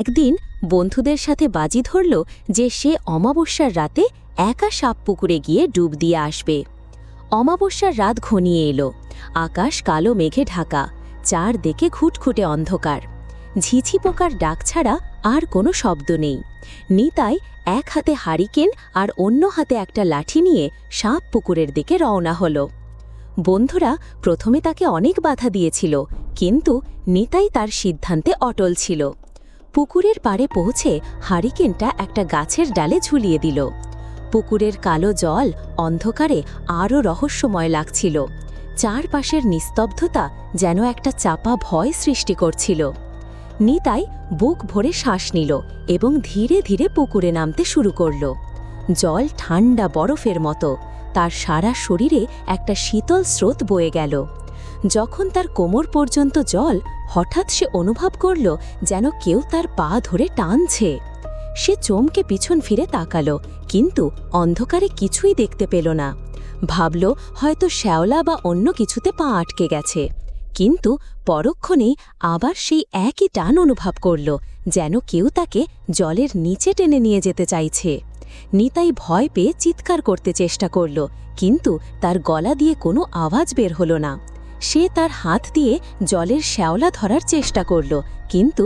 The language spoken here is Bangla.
একদিন বন্ধুদের সাথে বাজি ধরল যে সে অমাবস্যার রাতে একা সাপ পুকুরে গিয়ে ডুব দিয়ে আসবে। অমাবস্যার রাত ঘনিয়ে এলো। আকাশ কালো মেঘে ঢাকা, চারদিকে খুটখুটে অন্ধকার। ঝিঝি পোকার ডাক ছাড়া আর কোনো শব্দ নেই। নিতাই এক হাতে হারিকেন আর অন্য হাতে একটা লাঠি নিয়ে সাপ পুকুরের দিকে রওনা হল। বন্ধুরা প্রথমে তাকে অনেক বাধা দিয়েছিল, কিন্তু নিতাই তার সিদ্ধান্তে অটল ছিল। পুকুরের পাড়ে পৌঁছে হারিকেনটা একটা গাছের ডালে ঝুলিয়ে দিল। পুকুরের কালো জল অন্ধকারে আরও রহস্যময় লাগছিল। চারপাশের নিস্তব্ধতা যেন একটা চাপা ভয় সৃষ্টি করছিল। নিতাই বুক ভরে শ্বাস নিল এবং ধীরে ধীরে পুকুরে নামতে শুরু করল। জল ঠান্ডা বরফের মতো, তার সারা শরীরে একটা শীতল স্রোত বয়ে গেল। যখন তার কোমর পর্যন্ত জল, হঠাৎ সে অনুভব করল যেন কেউ তার পা ধরে টানছে। সে চমকে পিছন ফিরে তাকালো, কিন্তু অন্ধকারে কিছুই দেখতে পেল না। ভাবল, হয়তো শ্যাওলা বা অন্য কিছুতে পা আটকে গেছে। কিন্তু পরক্ষণেই আবার সেই একই টান অনুভব করল, যেন কেউ তাকে জলের নিচে টেনে নিয়ে যেতে চাইছে। নিতাই ভয় পেয়ে চিৎকার করতে চেষ্টা করল, কিন্তু তার গলা দিয়ে কোনো আওয়াজ বের হলো না। সে তার হাত দিয়ে জলের শ্যাওলা ধরার চেষ্টা করল কিন্তু